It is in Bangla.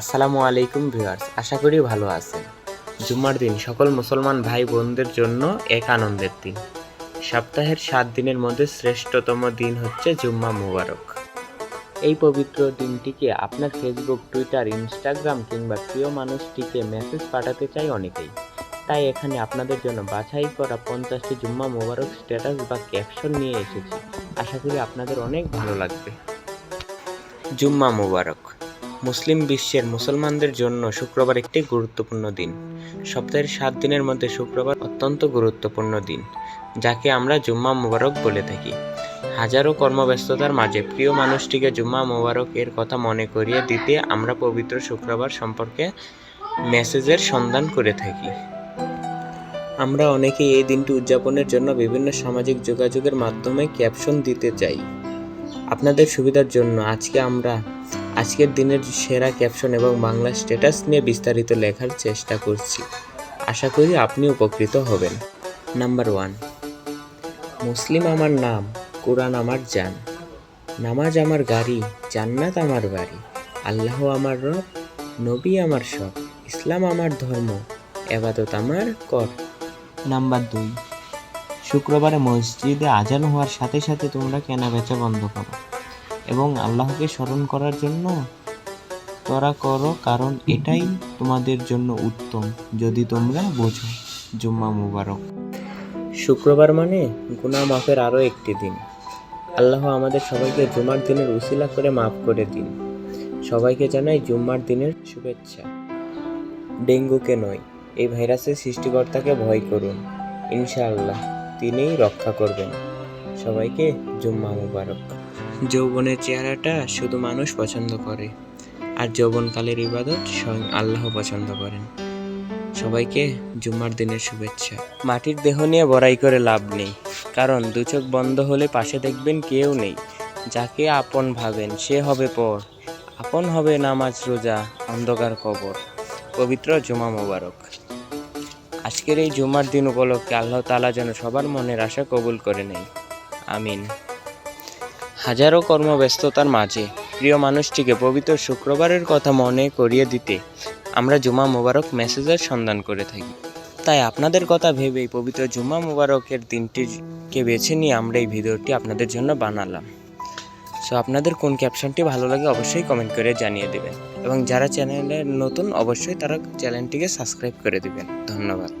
আসসালামু আলাইকুম ভিউয়ার্স, আশা করি ভালো আছেন। জুম্মার দিন, সকল মুসলমান ভাই বোনদের জন্য এক আনন্দের দিন। সপ্তাহের সাত দিনের মধ্যে শ্রেষ্ঠতম দিন হচ্ছে জুম্মা মুবারক। এই পবিত্র দিনটিকে আপনার ফেসবুক, টুইটার, ইনস্টাগ্রাম কিংবা প্রিয় মানুষটিকে মেসেজ পাঠাতে চাই অনেকেই। তাই এখানে আপনাদের জন্য বাছাই করা পঞ্চাশটি জুম্মা মুবারক স্ট্যাটাস বা ক্যাপশন নিয়ে এসেছি। আশা করি আপনাদের অনেক ভালো লাগবে। জুম্মা মুবারক। মুসলিম বিশ্বের মুসলমানদের জন্য শুক্রবার একটি গুরুত্বপূর্ণ দিন। সপ্তাহের সাত দিনের মধ্যে শুক্রবার অত্যন্ত গুরুত্বপূর্ণ দিন, যাকে আমরা জুম্মা মুবারক বলে থাকি। হাজারো কর্মব্যস্ততার মাঝে প্রিয় মানুষটিকে জুম্মা মুবারক এর কথা মনে করিয়ে দিতে আমরা পবিত্র শুক্রবার সম্পর্কে মেসেজের সন্ধান করে থাকি। আমরা অনেকেই এই দিনটি উদযাপনের জন্য বিভিন্ন সামাজিক যোগাযোগের মাধ্যমে ক্যাপশন দিতে চাই। আপনাদের সুবিধার জন্য আজকে আমরা আজকের দিনের সেরা ক্যাপশন এবং বাংলা স্ট্যাটাস নিয়ে বিস্তারিত লেখার চেষ্টা করছি। আশা করি আপনি উপকৃত হবেন। নাম্বার ওয়ান, মুসলিম আমার নাম, কোরআন আমার জান। নামাজ আমার গাড়ি, জান্নাত আমার বাড়ি। আল্লাহ আমার রব, নবী আমার সব। ইসলাম আমার ধর্ম, এবাদত আমার কর। নাম্বার দুই, শুক্রবারে মসজিদে আজান হওয়ার সাথে সাথে তোমরা কেনা বেচা বন্ধ করো। এবং আল্লাহকে স্মরণ করার জন্য তোরা করো, কারণ এটাই তোমাদের জন্য উত্তম, যদি তোমরা বোঝো। জুম্মা মুবারক। শুক্রবার মানে গুনাহ মাফের আরও একটি দিন। আল্লাহ আমাদের সবাইকে জুমার দিনের উসিলা করে মাফ করে দিন। সবাইকে জানাই জুম্মার দিনের শুভেচ্ছা। ডেঙ্গুকে নয়, এই ভাইরাসের সৃষ্টিকর্তাকে ভয় করুন। ইনশাআল্লাহ, তিনিই রক্ষা করবেন। সবাইকে জুম্মা মুবারক। যৌবনের চেহারাটা শুধু মানুষ পছন্দ করে, আর যৌবনকালের ইবাদত স্বয়ং আল্লাহ পছন্দ করেন। সবাইকে জুম্মার দিনের শুভেচ্ছা। মাটির দেহ নিয়ে বড়াই করে লাভ নেই, কারণ দু চোখ বন্ধ হলে পাশে দেখবেন কেউ নেই। যাকে আপন ভাবেন, সে হবে পর। আপন হবে নামাজ, রোজা, অন্ধকার কবর। পবিত্র জুমা মোবারক। আজকের এই জুমার দিন উপলক্ষে আল্লাহ তালা যেন সবার মনের আশা কবুল করে নেই আমিন। হাজারো কর্মব্যস্ততার মাঝে প্রিয় মানুষটিকে পবিত্র শুক্রবারের কথা মনে করিয়ে দিতে আমরা জুমা মোবারক মেসেজের সন্ধান করে থাকি। তাই আপনাদের কথা ভেবেই পবিত্র জুমা মোবারকের দিনটিকে বেছে নিয়ে আমরা এই ভিডিওটি আপনাদের জন্য বানালাম। সো আপনাদের কোন ক্যাপশনটি ভালো লাগে অবশ্যই কমেন্ট করে জানিয়ে দেবেন এবং যারা চ্যানেলে নতুন অবশ্যই তারা চ্যানেলটিকে সাবস্ক্রাইব করে দেবেন। ধন্যবাদ।